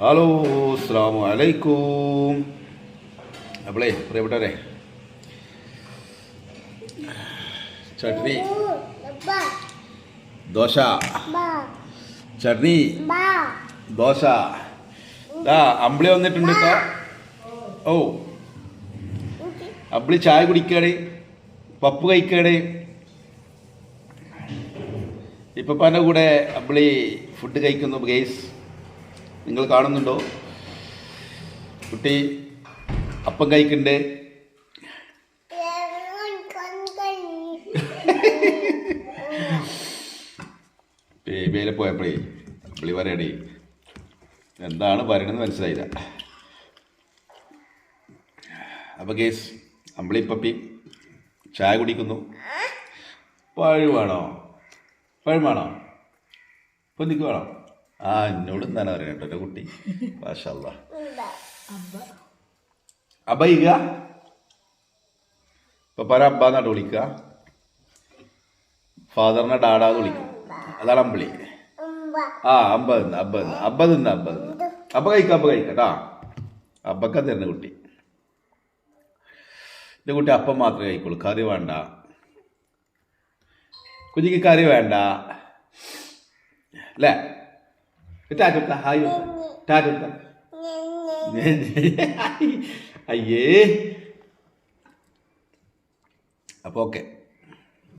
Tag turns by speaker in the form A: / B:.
A: Hello അസ്സാം വലൈക്കും അപ്പോളേ പ്രിയപ്പെട്ടവരെ. ചട്നി. ദോശ. ചട്നി. ദോശ. ദാ അമ്പിളി വന്നിട്ടുണ്ട് കേട്ടോ ഓ. അമ്പിളി ചായ കുടിക്കുകയാണ് പപ്പ് കഴിക്കാണ്. ഇപ്പപ്പാന്റെ കൂടെ അമ്പിളി ഫുഡ് കഴിക്കുന്നു ഗെയ്സ് നിങ്ങൾ കാണുന്നുണ്ടോ? കുട്ടി അപ്പം കഴിക്കണ്ടേ? ബേബിയിലെ പോയപ്പോഴേ പുള്ളി പറയണേ എന്താണ് പറയണമെന്ന് മനസ്സിലായില്ല. അപ്പോൾ കേസ് അമ്പിളി പപ്പി ചായ കുടിക്കുന്നു. പഴുവാണോ? പഴുവാണോ? പൊന്നിക്ക് വേണോ ആ എന്നോട് എന്താണ് പറയുന്നത് എന്റെ കുട്ടി? മാഷല്ല. അബ ഇക? ഇപ്പൊ പറ അബ്ബ എന്നാട്ട് വിളിക്കുക ഫാദറിനെ ഡാഡാന്ന് വിളിക്കും. അതാണ് അമ്പിളി. ആ അമ്പ തിന്ന് അബ്ബ തിന്ന് അബ്ബ തിന്ന് അബ്ബ തിന്ന്. അബ്ബ കഴിക്കാം അബ്ബ കഴിക്കട്ടാ കേട്ടാ. അബ്ബക്ക തരുന്ന കുട്ടി? എന്റെ കുട്ടി അപ്പം മാത്രമേ കഴിക്കുള്ളൂ. കറി വേണ്ട. കുഞ്ഞിക്ക് കറി വേണ്ട. അല്ലേ? ടാറ്റ ഹായ് ടാറ്റ അയ്യേ അപ്പോൾ ഓക്കെ